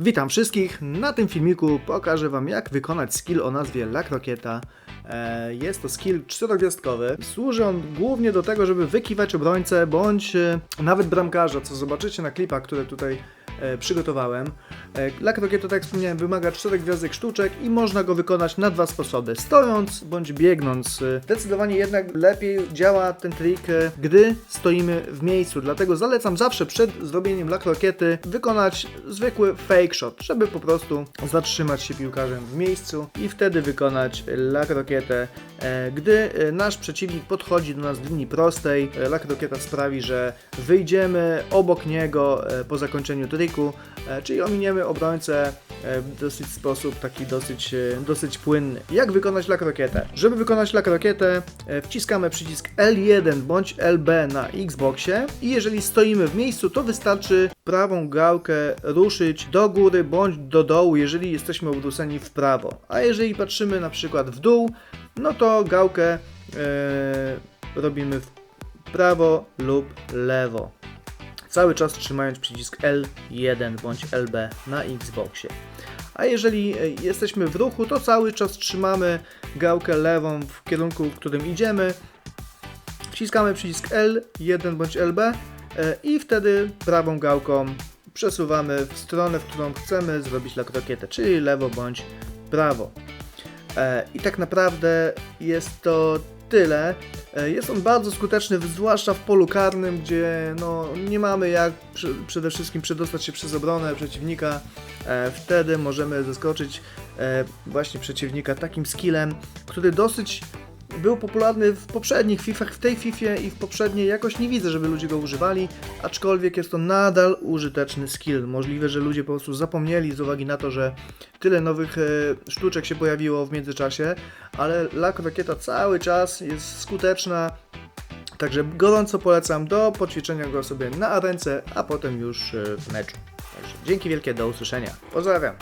Witam wszystkich. Na tym filmiku pokażę Wam jak wykonać skill o nazwie Lak Rokieta. E, Jest to skill czterogwiazdkowy. Służy on głównie do tego, żeby wykiwać obrońcę bądź e, nawet bramkarza, co zobaczycie na klipach, które tutaj e, przygotowałem. E, Lak Rokieta, tak jak wspomniałem, wymaga czterech gwiazdek sztuczek i można go wykonać na dwa sposoby. Stojąc bądź biegnąc. E, Zdecydowanie jednak lepiej działa ten trik, e, gdy stoimy w miejscu. Dlatego zalecam zawsze przed zrobieniem Lak Rokiety wykonać zwykły fake shot, żeby po prostu zatrzymać się piłkarzem w miejscu i wtedy wykonać Lak Rokietę. E, Gdy nasz przeciwnik podchodzi do nas z linii prostej, e, Lak Rokieta sprawi, że wyjdziemy obok niego po zakończeniu triku, czyli ominiemy obrońcę e, w dosyć sposób taki dosyć, e, dosyć płynny. Jak wykonać Lak Rokietę? Żeby wykonać Lak Rokietę, e, wciskamy przycisk L1 bądź LB na Xboxie i jeżeli stoimy w miejscu, to wystarczy prawą gałkę ruszyć do góry bądź do dołu, jeżeli jesteśmy obróceni w prawo. A jeżeli patrzymy na przykład w dół, no to gałkę e, robimy w prawo lub lewo. Cały czas trzymając przycisk L1 bądź LB na Xboxie. A jeżeli e, jesteśmy w ruchu, to cały czas trzymamy gałkę lewą w kierunku, w którym idziemy. Wciskamy przycisk L1 bądź LB e, i wtedy prawą gałką przesuwamy w stronę, w którą chcemy zrobić lak rakietę, czyli lewo bądź prawo. E, I tak naprawdę jest to tyle. E, Jest on bardzo skuteczny, zwłaszcza w polu karnym, gdzie no, nie mamy jak przy- przede wszystkim przedostać się przez obronę przeciwnika. E, Wtedy możemy zaskoczyć e, właśnie przeciwnika takim skillem, który dosyć był popularny w poprzednich FIFach, w tej FIFie i w poprzedniej jakoś nie widzę, żeby ludzie go używali, aczkolwiek jest to nadal użyteczny skill. Możliwe, że ludzie po prostu zapomnieli z uwagi na to, że tyle nowych e, sztuczek się pojawiło w międzyczasie, ale lak rakieta cały czas jest skuteczna. Także gorąco polecam do poćwiczenia go sobie na arence, a potem już e, w meczu. Także dzięki wielkie, do usłyszenia. Pozdrawiam.